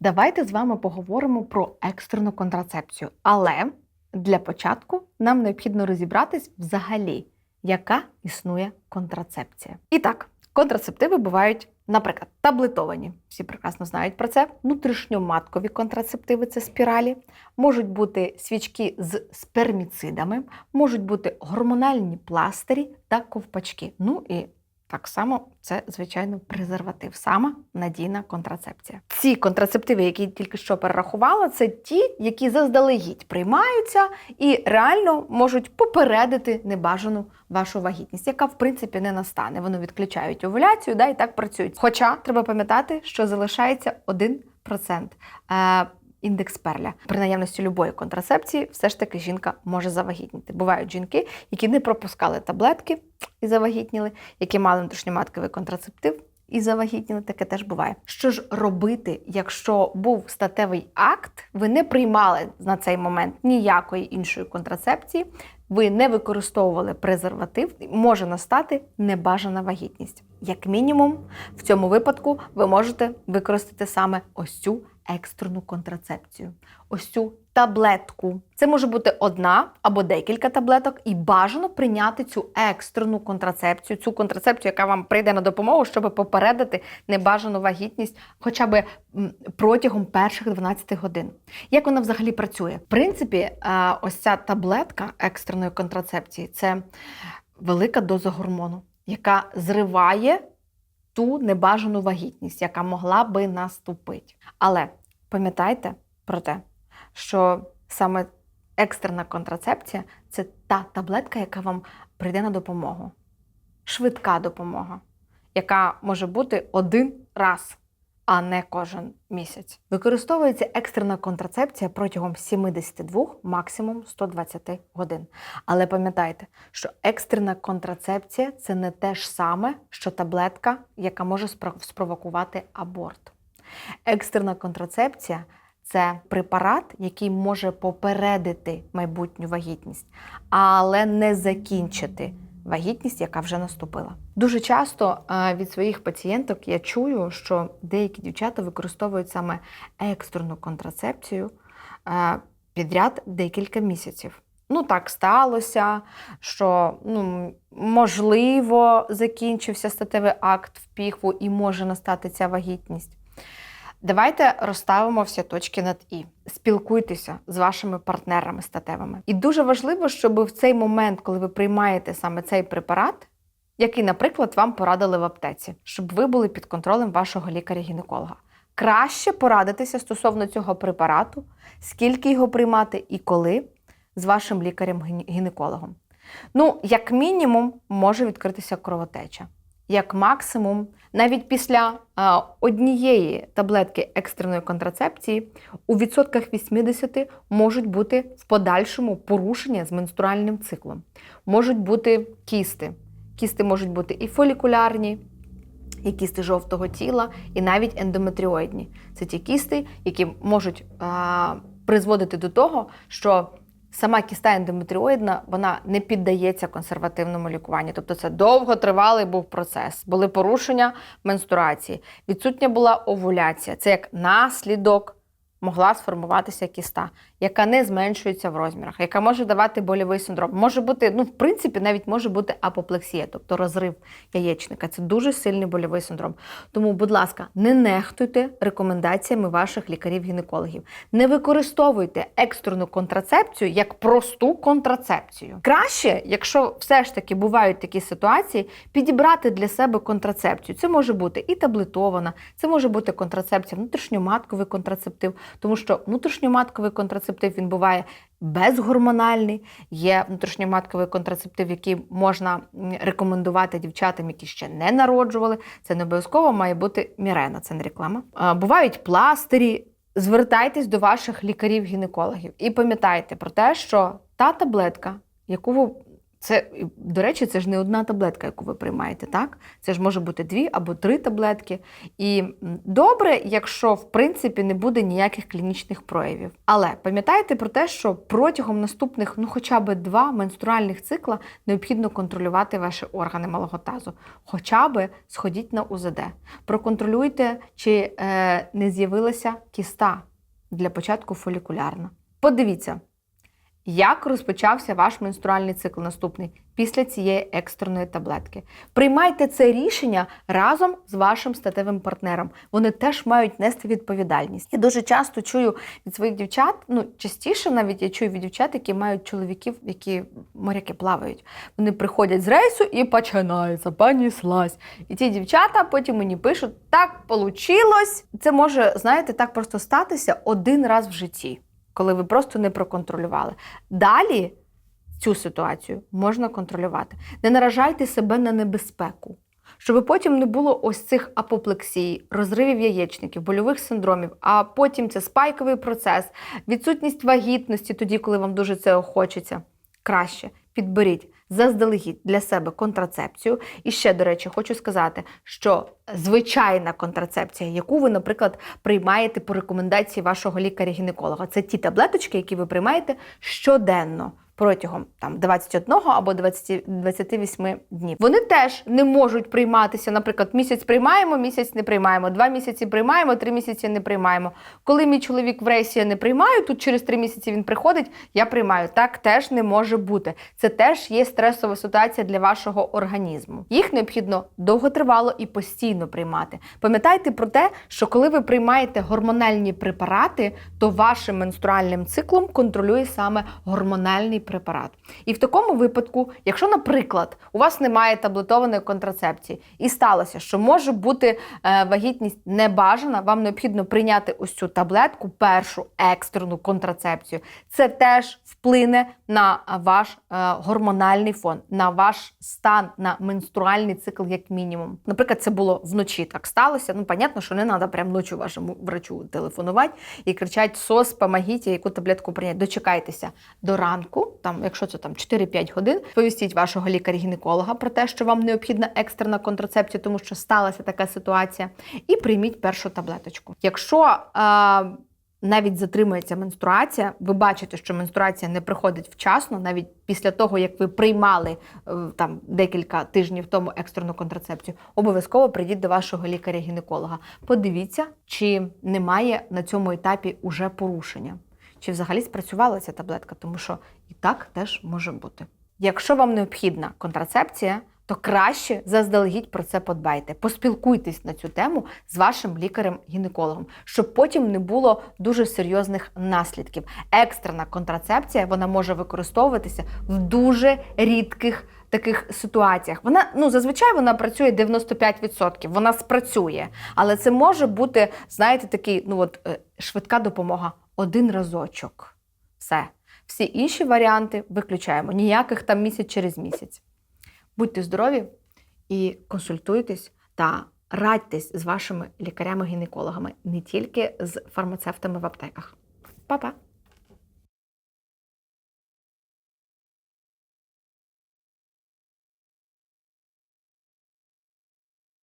Давайте з вами поговоримо про екстрену контрацепцію. Але для початку нам необхідно розібратись взагалі, яка існує контрацепція. І так, контрацептиви бувають, наприклад, таблетовані. Всі прекрасно знають про це. Внутрішньоматкові контрацептиви це спіралі, можуть бути свічки з сперміцидами, можуть бути гормональні пластирі та ковпачки. Ну і так само це, звичайно, презерватив, сама надійна контрацепція. Ці контрацептиви, які тільки що перерахувала, це ті, які заздалегідь приймаються і реально можуть попередити небажану вашу вагітність, яка в принципі не настане. Вони відключають овуляцію, да, і так працюють. Хоча треба пам'ятати, що залишається 1%. Е, Індекс перля при наявності любої контрацепції, все ж таки жінка може завагітніти. Бувають жінки, які не пропускали таблетки і завагітніли, які мали внутрішньоматковий контрацептив і завагітніли, таке теж буває. Що ж робити, якщо був статевий акт, ви не приймали на цей момент ніякої іншої контрацепції, ви не використовували презерватив, може настати небажана вагітність. Як мінімум, в цьому випадку ви можете використати саме ось цю екстрену контрацепцію, ось цю таблетку. Це може бути одна або декілька таблеток, і бажано прийняти цю екстрену контрацепцію, цю контрацепцію, яка вам прийде на допомогу, щоб попередити небажану вагітність хоча б протягом перших 12 годин. Як вона взагалі працює? В принципі, е, ось ця таблетка екстреної контрацепції це велика доза гормону, яка зриває ту небажану вагітність, яка могла би наступити. Але пам'ятайте про те, що саме екстрена контрацепція це та таблетка, яка вам прийде на допомогу. Швидка допомога, яка може бути один раз, а не кожен місяць. Використовується екстрена контрацепція протягом 72, максимум 120 годин. Але пам'ятайте, що екстрена контрацепція це не те ж саме, що таблетка, яка може спровокувати аборт. Екстрена контрацепція це препарат, який може попередити майбутню вагітність, але не закінчити вагітність, яка вже наступила. Дуже часто е, від своїх пацієнток я чую, що деякі дівчата використовують саме екстрену контрацепцію е, підряд декілька місяців. Ну, так сталося, що ну, можливо закінчився статевий акт в піхву і може настати ця вагітність. Давайте розставимо всі точки над і. Спілкуйтеся з вашими партнерами статевими. І дуже важливо, щоб в цей момент, коли ви приймаєте саме цей препарат, який, наприклад, вам порадили в аптеці, щоб ви були під контролем вашого лікаря-гінеколога. Краще порадитися стосовно цього препарату, скільки його приймати і коли з вашим лікарем-гінекологом. Ну, як мінімум, може відкритися кровотеча. Як максимум, навіть після а, однієї таблетки екстреної контрацепції у відсотках 80 можуть бути в подальшому порушення з менструальним циклом. Можуть бути кісти. Кісти можуть бути і фолікулярні, і кісти жовтого тіла, і навіть ендометріоїдні. Це ті кісти, які можуть а, призводити до того, що сама кіста ендометріоїдна вона не піддається консервативному лікуванню. Тобто це довготривалий був процес. Були порушення менструації, відсутня була овуляція. Це як наслідок могла сформуватися кіста, яка не зменшується в розмірах, яка може давати больовий синдром. Може бути, ну, в принципі, навіть може бути апоплексія, тобто розрив яєчника. Це дуже сильний больовий синдром. Тому, будь ласка, не нехтуйте рекомендаціями ваших лікарів-гінекологів. Не використовуйте екстрену контрацепцію як просту контрацепцію. Краще, якщо все ж таки бувають такі ситуації, підібрати для себе контрацепцію. Це може бути і таблетована, це може бути контрацепція, внутрішньоматковий контрацептив, тому що внутрішньоматковий контрацептив він буває безгормональний. Є внутрішньоматковий контрацептив, який можна рекомендувати дівчатам, які ще не народжували. Це не обов'язково має бути мірена, це не реклама. Бувають пластирі. Звертайтесь до ваших лікарів-гінекологів і пам'ятайте про те, що та таблетка, яку ви Це, до речі, це ж не одна таблетка, яку ви приймаєте, так? Це ж може бути дві або три таблетки. І добре, якщо в принципі не буде ніяких клінічних проявів. Але пам'ятайте про те, що протягом наступних, ну хоча б два менструальних цикла необхідно контролювати ваші органи малого тазу. Хоча б сходіть на УЗД. Проконтролюйте, чи е, не з'явилася кіста для початку фолікулярна. Подивіться, як розпочався ваш менструальний цикл наступний після цієї екстреної таблетки. Приймайте це рішення разом з вашим статевим партнером. Вони теж мають нести відповідальність. Я дуже часто чую від своїх дівчат, ну частіше навіть я чую від дівчат, які мають чоловіків, які моряки плавають. Вони приходять з рейсу і починається, поніслась. І ті дівчата потім мені пишуть: так получилось. Це може, знаєте, так просто статися один раз в житті коли ви просто не проконтролювали. Далі цю ситуацію можна контролювати. Не наражайте себе на небезпеку. Щоб потім не було ось цих апоплексій, розривів яєчників, больових синдромів, а потім це спайковий процес, відсутність вагітності, тоді, коли вам дуже це хочеться. Краще підберіть заздалегідь для себе контрацепцію. І ще, до речі, хочу сказати, що звичайна контрацепція, яку ви, наприклад, приймаєте по рекомендації вашого лікаря-гінеколога, це ті таблеточки, які ви приймаєте щоденно. Протягом там 21 або 20, 28 днів. Вони теж не можуть прийматися. Наприклад, місяць приймаємо, місяць не приймаємо, два місяці приймаємо, три місяці не приймаємо. Коли мій чоловік в рейсі я не приймаю, тут через три місяці він приходить, я приймаю. Так теж не може бути. Це теж є стресова ситуація для вашого організму. Їх необхідно довготривало і постійно приймати. Пам'ятайте про те, що коли ви приймаєте гормональні препарати, то вашим менструальним циклом контролює саме гормональний препарат. І в такому випадку, якщо, наприклад, у вас немає таблетованої контрацепції, і сталося, що може бути е, вагітність небажана, вам необхідно прийняти ось цю таблетку, першу екстрену контрацепцію. Це теж вплине на ваш е, гормональний фон, на ваш стан, на менструальний цикл, як мінімум. Наприклад, це було вночі так сталося. Ну, понятно, що не треба прямо ночі вашому врачу телефонувати і кричать СОС, помогіть, яку таблетку прийняти. Дочекайтеся до ранку там, якщо це там 4-5 годин, повістіть вашого лікаря-гінеколога про те, що вам необхідна екстрена контрацепція, тому що сталася така ситуація, і прийміть першу таблеточку. Якщо е, навіть затримується менструація, ви бачите, що менструація не приходить вчасно, навіть після того, як ви приймали е, там декілька тижнів тому екстрену контрацепцію, обов'язково прийдіть до вашого лікаря-гінеколога. Подивіться, чи немає на цьому етапі уже порушення чи взагалі спрацювала ця таблетка, тому що і так теж може бути. Якщо вам необхідна контрацепція, то краще заздалегідь про це подбайте. Поспілкуйтесь на цю тему з вашим лікарем-гінекологом, щоб потім не було дуже серйозних наслідків. Екстрена контрацепція вона може використовуватися в дуже рідких таких ситуаціях. Вона ну зазвичай вона працює 95%, вона спрацює, але це може бути, знаєте, такий ну от е, швидка допомога один разочок. Все. Всі інші варіанти виключаємо. Ніяких там місяць через місяць. Будьте здорові і консультуйтесь та радьтесь з вашими лікарями-гінекологами, не тільки з фармацевтами в аптеках. Па-па!